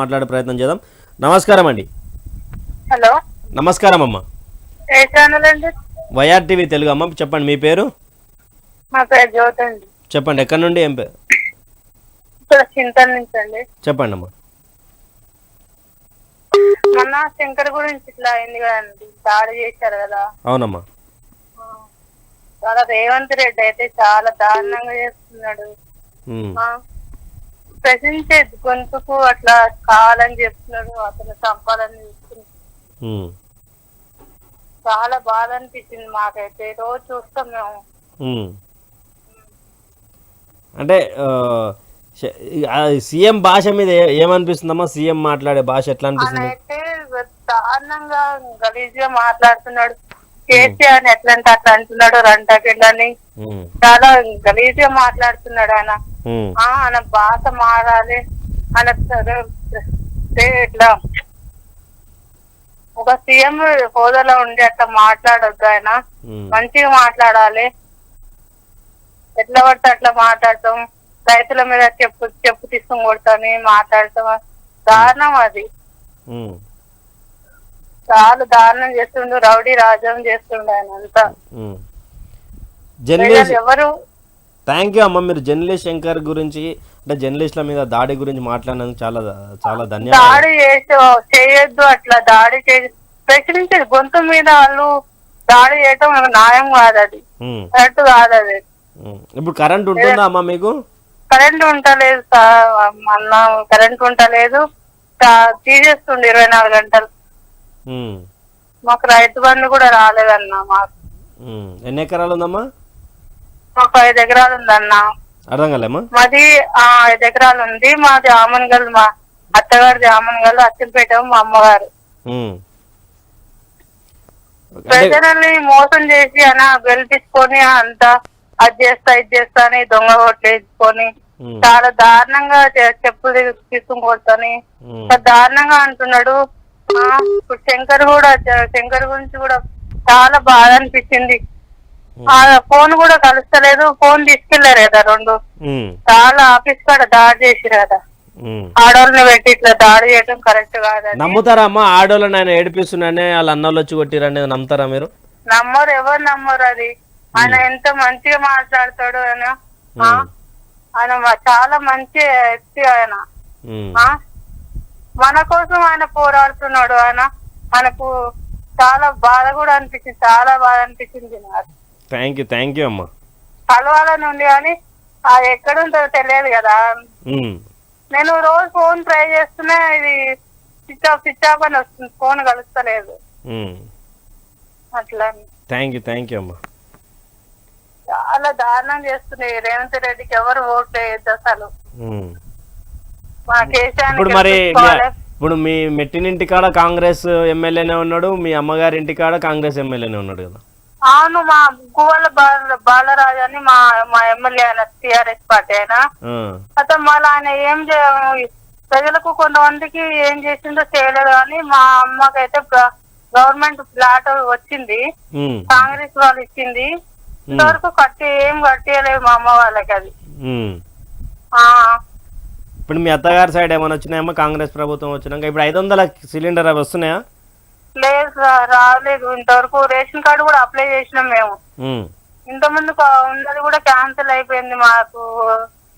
మాట్లాడే ప్రయత్నం చేద్దాం. నమస్కారం అండి. హలో. నమస్కారం అమ్మ. ఏ ఛానల్ అండి? వైఆర్ టీవీ తెలుగు అమ్మ చెప్పండి మీ పేరు? మా పేరు జ్యోతి అండి. చెప్పండి ఎక్కడి నుండి ఏం పేరు? ఇక్కడ చింతల నుంచి అండి. చెప్పండి అమ్మ. మొన్న శంకర్ గురించి ఇట్లా అయింది కదండి దాడి చేశారు కదా. అవునమ్మా. చాలా రేవంత్ రెడ్డి అయితే చాలా దారుణంగా చేస్తున్నాడు. ఉమ్, ఆ, ప్రశ్నించే గొంతుకు అట్లా కావాలని చెప్తున్నాడు అతను చంపాలని చెప్తున్నాడు ఉమ్, చాలా బాధ అనిపించింది మాకైతే. రోజు చూస్తాం మేము. అంటే సీఎం భాష మీద ఏమనిపిస్తుందమ్మా? సీఎం మాట్లాడే భాష ఎట్లా అనిపిస్తుంది? దారుణంగా గలీజ్గా మాట్లాడుతున్నాడు. కేసీఆర్ ఎట్లా అంటే అట్లా అంటున్నాడు. రంటకెళ్ళని. చాలా గలీజ్గా మాట్లాడుతున్నాడు ఆయన. ఆయన భాష మారాలి ఆయన ఇట్లా. ఒక సీఎం హోదాలో ఉండి అట్లా మాట్లాడొద్దు ఆయన. మంచిగా మాట్లాడాలి. ఎట్లా పడితే అట్లా మాట్లాడతాం. రైతుల మీద చెప్పు చెప్పు తీసుకొని కొడతాని మాట్లాడతాం. దారుణం అది. చాలా దారుణం చేస్తుండు రౌడీ రాజ్యం చేస్తుండు ఆయన అంతా. ఎవరు థ్యాంక్ యూ అమ్మ. మీరు జర్నలిస్ట్ శంకర్ గురించి అంటే జర్నలిస్టుల మీద దాడి గురించి మాట్లాడినందుకు చాలా చాలా ధన్యవాదాలు. దాడి చేసి చేయొద్దు అట్లా దాడి చేసి ప్రశ్నించేది గొంతు మీద వాళ్ళు దాడి చేయటం న్యాయం కాదు అది. కరెక్ట్ కాదు అది. ఉమ్. ఇప్పుడు కరెంట్ ఉంటుందా అమ్మ మీకు? కరెంట్ ఉంటలేదు అన్న కరెంట్ ఉంటలేదు. తా- తీసేస్తుండే ఇరవై నాలుగు గంటలు. ఉమ్, మాకు రైతు బంధు కూడా రాలేదన్న మాకు. ఎన్ని ఎకరాలు ఉందమ్మా? మాకు ఐదు ఎకరాలు ఉందన్న. అర్థం కాలేమ్మా మాది ఆ ఐదు ఎకరాలు ఉంది. మాది ఆమన్గల్ మా అత్తగారిది ఆమన్గల్ అచ్చంపేట మా అమ్మగారు. ఉమ్. అంటే ప్రజలని మోసం చేసి అన్న గెలిపించుకొని అంతా అది చేస్తా ఇది చేస్తా అని దొంగ ఉమ్, చాలా దారుణంగా చె- చెప్పులు తీసుకుని కొడతాని. ఉమ్, చాలా దారుణంగా అంటున్నాడు. ఆ, ఇప్పుడు శంకర్ కూడా శంకర్ గురించి కూడా చాలా బాధ అనిపించింది. ఫోన్ కూడా కలుస్తలేదు. ఫోన్ తీసుకెళ్ళారు కదా రెండు. చాలా ఆఫీస్ కాడ దాడి చేసిరు కదా. ఉమ్. ఆడవాళ్ళని పెట్టి ఇట్లా దాడి చేయడం కరెక్ట్ కాదని. నమ్ముతారా అమ్మా ఆడోళ్ళని ఆయన ఏడిపిస్తున్నానే వాళ్ళ అన్నోళ్ళు వచ్చి కొట్టిరనేది నమ్ముతారా మీరు? నమ్మరు ఎవరు నమ్మరు అది. ఆయన ఎంత మంచిగా మాట్లాడతాడు ఆయన ఆయన చాలా మంచి వ్యక్తి ఆయన? మన కోసం ఆయన పోరాడుతున్నాడు ఆయన. మనకు చాలా బాధ కూడా అనిపించింది చాలా బాధ అనిపించింది నాకు. థ్యాంక్ యూ థ్యాంక్ యూ అమ్మా. కలవాలని ఉంది కానీ ఆ ఎక్కడ ఉంటుందో తెలియదు కదా. ఉమ్, నేను రోజు ఫోన్ ట్రై చేస్తున్నా ఇది స్విచ్ ఆఫ్ స్విచ్ ఆఫ్ అని వస్తుంది. ఫోన్ కలుస్తలేదు. ఉమ్. అట్లా. థ్యాంక్ యూ థ్యాంక్ యూ అమ్మా. చాలా దారుణం చేస్తుంది రేవంత్ రెడ్డికి ఎవరు ఓట్లు వేయద్దు అసలు. ఉమ్. మా ఇప్పుడు మరి మీ- ఇప్పుడు మీ మెట్టినింటి కాడ కాంగ్రెస్ ఎమ్మెల్యేనే ఉన్నాడు మీ అమ్మగారి ఇంటి కాడ కాంగ్రెస్ ఎమ్మెల్యేనే ఉన్నాడు కదా. అవును మా గువ్వల బాల బాలరాజు అని మా మా ఎమ్మెల్యే ఆయన టిఆర్ఎస్ పార్టీ ఆయన అతను మళ్ళీ ఆయన ఏం చే ప్రజలకు కొంతమందికి ఏం చేసిందో చేయలేదు కానీ మా అమ్మకైతే గవర్నమెంట్ ఫ్లాట్ వచ్చింది. కాంగ్రెస్ వాళ్ళు ఇచ్చింది. ఇంతవరకు కట్టి ఏం కట్టియలేదు మా అమ్మ వాళ్ళకి అది. ఇప్పుడు మీ అత్తగారి సైడ్ ఏమైనా వచ్చినాయమ్మా? కాంగ్రెస్ ప్రభుత్వం వచ్చినాక. ఇప్పుడు ఐదు వందల సిలిండర్ అవి వస్తున్నాయా? లేదు రాలేదు. ఇంతవరకు రేషన్ కార్డు కూడా అప్లై చేసినాం మేము. ఇంత ముందు ఉన్నది కూడా క్యాన్సిల్ అయిపోయింది మాకు.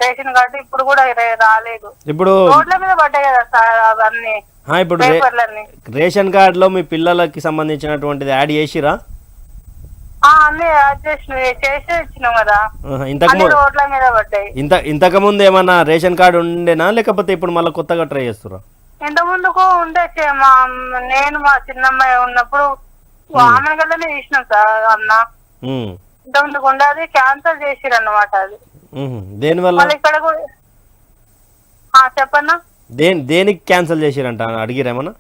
రేషన్ కార్డు ఇప్పుడు కూడా రాలేదు. ఇప్పుడు రోడ్ల మీద పడ్డాయి కదా సార్ అవన్నీ. ఇప్పుడు రేషన్ కార్డులో మీ పిల్లలకి సంబంధించినటువంటిది యాడ్ చేసిరా? ఇంతకు ముందు ఏమన్నా రేషన్ కార్డు ఉండేనా? లేకపోతే ఇప్పుడు మళ్ళీ కొత్తగా ట్రై చేస్తురా ఇంత ముందుకు ఉండే మా నేను మా చిన్నమ్మాయి ఉన్నప్పుడు ఆమె గల్లనే తీసినాం సార్ అన్న. ఇంత ముందుకు ఉండే అది క్యాన్సల్ చేసిరు అన్నమాట అది మళ్ళీ ఇక్కడ కూడా ఆ, చెప్పన్నా? దేని దేనికి క్యాన్సిల్ చేసిరంట? అడిగిరేమన్నా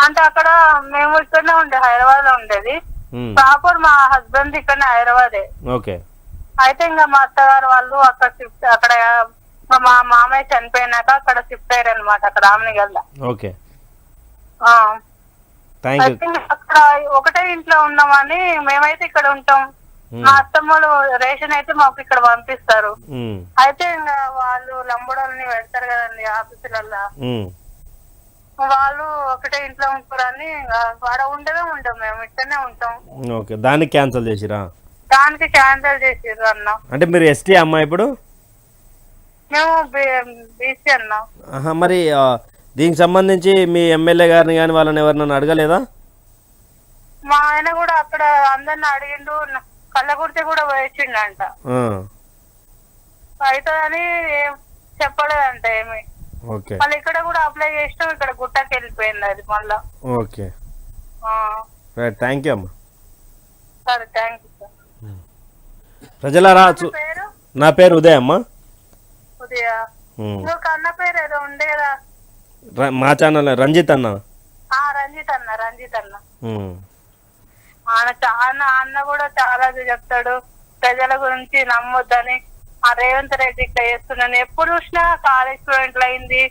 అంటే అక్కడ మేము ఇక్కడనే ఉండే హైదరాబాద్లో ఉండేది ప్రాపర్ మా హస్బెండ్ ఇక్కడనే హైదరాబాదే. ఓకే. అయితే ఇంకా మా అత్తగారు వాళ్ళు అక్కడ షిఫ్ట్ అక్కడ మా మామయ్య చనిపోయినాక అక్కడ షిఫ్ట్ అయ్యారు అనమాట అక్కడ ఆమెనిగల్లా ఓకే. అక్కడ ఒకటే ఇంట్లో ఉన్నామని మేమైతే ఇక్కడ ఉంటాం. మా అత్తమ్మలు రేషన్ అయితే మాకు ఇక్కడ పంపిస్తారు. ఉమ్, అయితే ఇంకా వాళ్ళు లంబడోళ్ళని పెడతారు కదండి ఆఫీసులల్లో. ఉమ్. వాళ్ళు ఒకటే ఇంట్లో ఉంటారని వాడ ఉండమే ఉంటాం మేము ఇక్కడనే ఉంటాం. ఓకే. దానికి క్యాన్సిల్ చేసిరా? దానికి క్యాన్సిల్ చేసిర్రు అన్న. అంటే మీరు ఎస్టీ అమ్మా ఇప్పుడు? మేము బీసీ అన్న ఆహా, మరి ఆ, దీనికి సంబంధించి మీ ఎమ్మెల్యే గారిని కానీ వాళ్ళని ఎవరినైనా అడగలేదా? మా ఆయన కూడా అక్కడ అందరిని అడిగిండు న- కళ్ళకుర్తి కూడా వేసిండంట ఆ, అవుతుందని ఏం చెప్పలేదంట ఏమి. ఓకే. మళ్ళీ ఇక్కడ కూడా అప్లై చేసినాం ఇక్కడ గుట్టకి వెళ్ళిపోయింది అది మళ్ళా. ఓకే. ఆ, రైట్ థ్యాంక్ యూ అమ్మా. సరే థ్యాంక్ యూ సార్. ప్రజలారా చూ- పేరు? నా పేరు ఉదయ్ అమ్మా ఉదయ. నువ్వు కన్న పేరు ఏదో ఉండేదా మా ఛానల్ రంజిత్ అన్న. రంజిత్ అన్న రంజిత్ అన్న. ఆయన చాలా అన్న కూడా చాలా చెప్తాడు. ప్రజల గురించి నమ్మొద్దని ఆ రేవంత్ రెడ్డి ఇట్లా చేస్తున్నాను ఎప్పుడు చూసినా కాలేజ్ స్టూడెంట్లు అయింది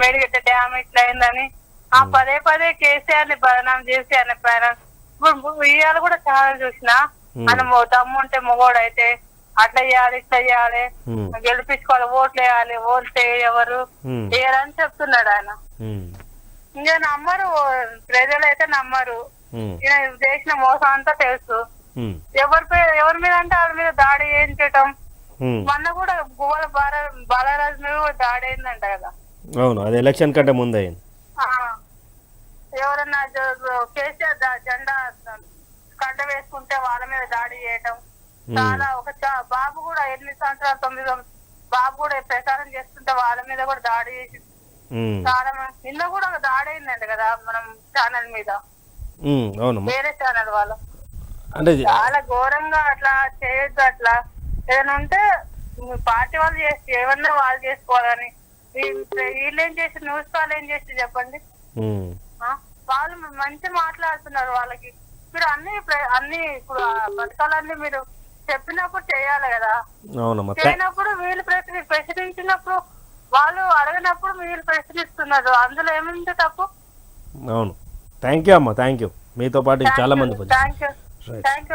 మేడిగట్ట డ్యామ్ ఇట్లా అయిందని. ఆ పదే పదే కేసీఆర్ని బదనాం చేసి ఆయన పైన ఇప్పుడు ఇవాళ కూడా చాలా చూసిన. ఆయన మొ- దమ్ము ఉంటే మొగోడు అయితే అట్లా చేయాలి ఇట్లా చేయాలి. గెలిపించుకోవాలి ఓట్లు వేయాలి ఓట్లు ఎవరు? ఉమ్, వేయరని చెప్తున్నాడు ఆయన. ఇంకా నమ్మరు ప్రజలైతే నమ్మరు. ఉమ్, ఈయన చేసిన మోసం అంతా తెలుసు. ఎవరి ఎవరి మీద అంటే వాళ్ళ మీద దాడి చేయించటం. మొన్న కూడా గువ్వల బాల బాలరాజు మీద కూడా దాడి అయిందంట కదా. అవును అది ఎలక్షన్ కంటే ముందు అయింది. ఎవరన్నా కేసీఆర్ జెండా కండ వేసుకుంటే వాళ్ళ మీద దాడి చేయటం. చాలా ఒక బాబు కూడా ఎనిమిది సంవత్సరాలు తొమ్మిది బాబు కూడా ప్రచారం చేస్తుంటే వాళ్ళ మీద కూడా దాడి చేసి చాలా మంది నిన్న కూడా ఒక దాడి అయిందంట కదా మనం ఛానల్ మీద. వేరే ఛానల్ వాళ్ళు. అంటే చాలా ఘోరంగా అట్లా చేయొద్దు అట్లా. ఏదైనా ఉంటే పార్టీ వాళ్ళు చేసి ఏమన్నా వాళ్ళు చేసుకోవాలని. వీళ్ళు ఏం చేసి న్యూస్ వాళ్ళు ఏం చేసి చెప్పండి? వాళ్ళు మంచి మాట్లాడుతున్నారు వాళ్ళకి. మీరు అన్ని అన్ని ఇప్పుడు పథకాలన్నీ మీరు చెప్పినప్పుడు చేయాలి కదా. అవునమ్మా చేయనప్పుడు వీళ్ళు ప్రశ్న ప్రశ్నించినప్పుడు వాళ్ళు అడగనప్పుడు వీళ్ళు ప్రశ్నిస్తున్నారు. అందులో ఏముంది తప్పు? అవును. థ్యాంక్ యూ అమ్మా. థ్యాంక్ యూ మీతో పాటు చాలా మంది. Thank you